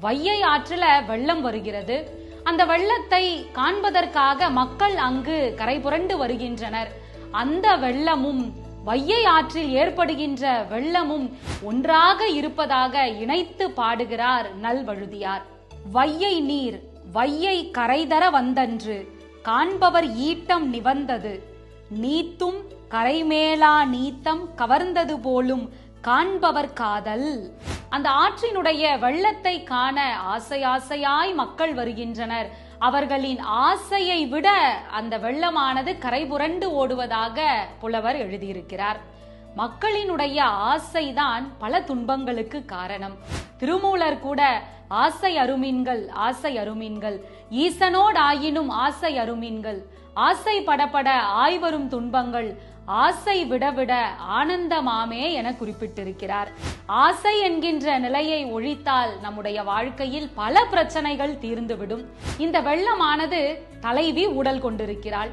வையை ஆற்றில வெள்ளம் வருகிறது. அந்த வெள்ளத்தை காண்பதற்காக மக்கள் அங்கு கரை புரண்டு வருகின்றனர். அந்த வெள்ளமும் வையை ஆற்றில் ஏற்படுகின்ற வெள்ளமும் ஒன்றாக இருப்பதாக இணைத்து பாடுகிறார் நல்வழுதியார். வையை நீர் வையை கரைதர வந்தன்று காண்பவர் ஈட்டம் நிவந்தது. நீத்தும் கரைமேலா நீத்தம் கவர்ந்தது போலும் காண்பவர் காதல். அந்த ஆற்றினுடைய வெள்ளத்தை காண ஆசை ஆசையாய் மக்கள் வருகின்றனர். அவர்களின் ஆசையை விட அந்த வெள்ளமானது கரை புரண்டு ஓடுவதாக புலவர் எழுதியிருக்கிறார். மக்களினுடைய ஆசைதான் பல துன்பங்களுக்கு காரணம். திருமூலர் கூட ஆசை அருமீன்கள் ஆசை அருமீன்கள் ஈசனோடாயினும் ஆசை அருமீன்கள் ஆசை படபட ஆய்வரும் துன்பங்கள் ஆசை விடவிட ஆனந்தமாமே என குறிப்பிட்டிருக்கிறார். ஆசை என்கின்ற நிலையை ஒழித்தால் நம்முடைய வாழ்க்கையில் பல பிரச்சனைகள் தீர்ந்துவிடும். இந்த வெள்ளமானது தலைவி ஊடல் கொண்டிருக்கிறாள்.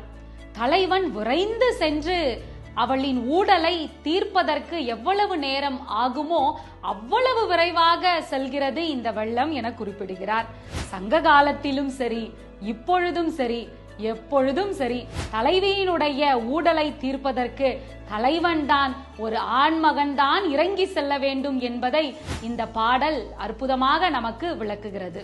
தலைவன் விரைந்து சென்று அவளின் ஊடலை தீர்ப்பதற்கு எவ்வளவு நேரம் ஆகுமோ அவ்வளவு விரைவாக செல்கிறது இந்த வெள்ளம் என குறிப்பிடுகிறார். சங்க காலத்திலும் சரி இப்பொழுதும் சரி எப்பொழுதும் சரி தலைவியினுடைய ஊடலை தீர்ப்பதற்கு தலைவன்தான் ஒரு ஆண்மகன்தான் இறங்கி செல்ல வேண்டும் என்பதை இந்த பாடல் அற்புதமாக நமக்கு விளக்குகிறது.